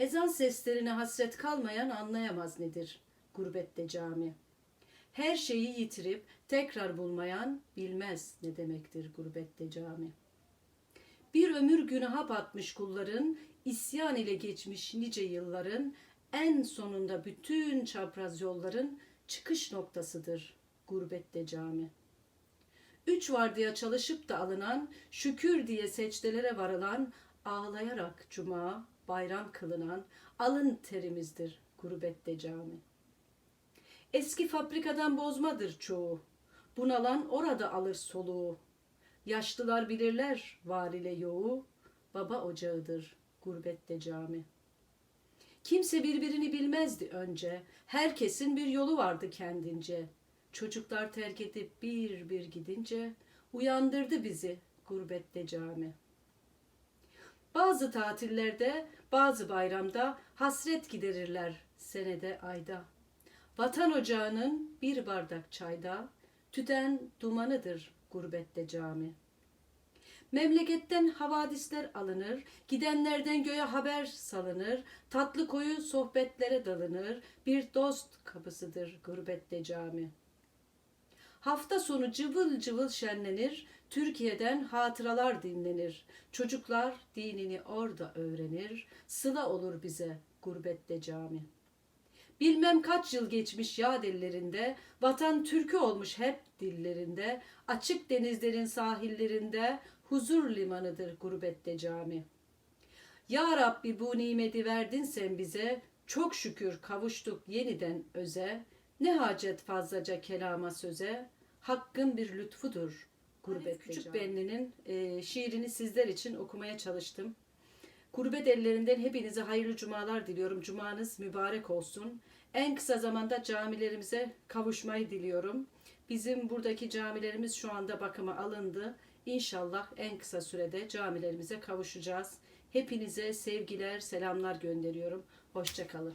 Ezan seslerine hasret kalmayan anlayamaz nedir gurbette cami. Her şeyi yitirip tekrar bulmayan bilmez ne demektir gurbette cami. Bir ömür günaha batmış kulların, isyan ile geçmiş nice yılların, en sonunda bütün çapraz yolların çıkış noktasıdır gurbette cami. Üç vardiya çalışıp da alınan, şükür diye secdelere varılan, ağlayarak cuma, bayram kılınan, alın terimizdir gurbette cami. Eski fabrikadan bozmadır çoğu, bunalan orada alır soluğu. Yaşlılar bilirler var ile yoğu, baba ocağıdır gurbette cami. Kimse birbirini bilmezdi önce, herkesin bir yolu vardı kendince. Çocuklar terk edip bir bir gidince, uyandırdı bizi gurbette cami. Bazı tatillerde, bazı bayramda hasret giderirler senede ayda. Vatan ocağının bir bardak çayda, tüten dumanıdır gurbette cami. Memleketten havadisler alınır, gidenlerden göğe haber salınır, tatlı koyu sohbetlere dalınır, bir dost kapısıdır gurbette cami. Hafta sonu cıvıl cıvıl şenlenir, Türkiye'den hatıralar dinlenir. Çocuklar dinini orada öğrenir, sıla olur bize gurbette cami. Bilmem kaç yıl geçmiş yad ellerinde, vatan türkü olmuş hep dillerinde, açık denizlerin sahillerinde, huzur limanıdır gurbette cami. Ya Rabbi bu nimeti verdin sen bize, çok şükür kavuştuk yeniden öze, ne hacet fazlaca kelama söze, hakkın bir lütfudur gurbette Küçük cami. Benli'nin e, şiirini sizler için okumaya çalıştım. Gurbet ellerinden hepinize hayırlı cumalar diliyorum. Cumanız mübarek olsun. En kısa zamanda camilerimize kavuşmayı diliyorum. Bizim buradaki camilerimiz şu anda bakıma alındı. İnşallah en kısa sürede camilerimize kavuşacağız. Hepinize sevgiler, selamlar gönderiyorum. Hoşçakalın.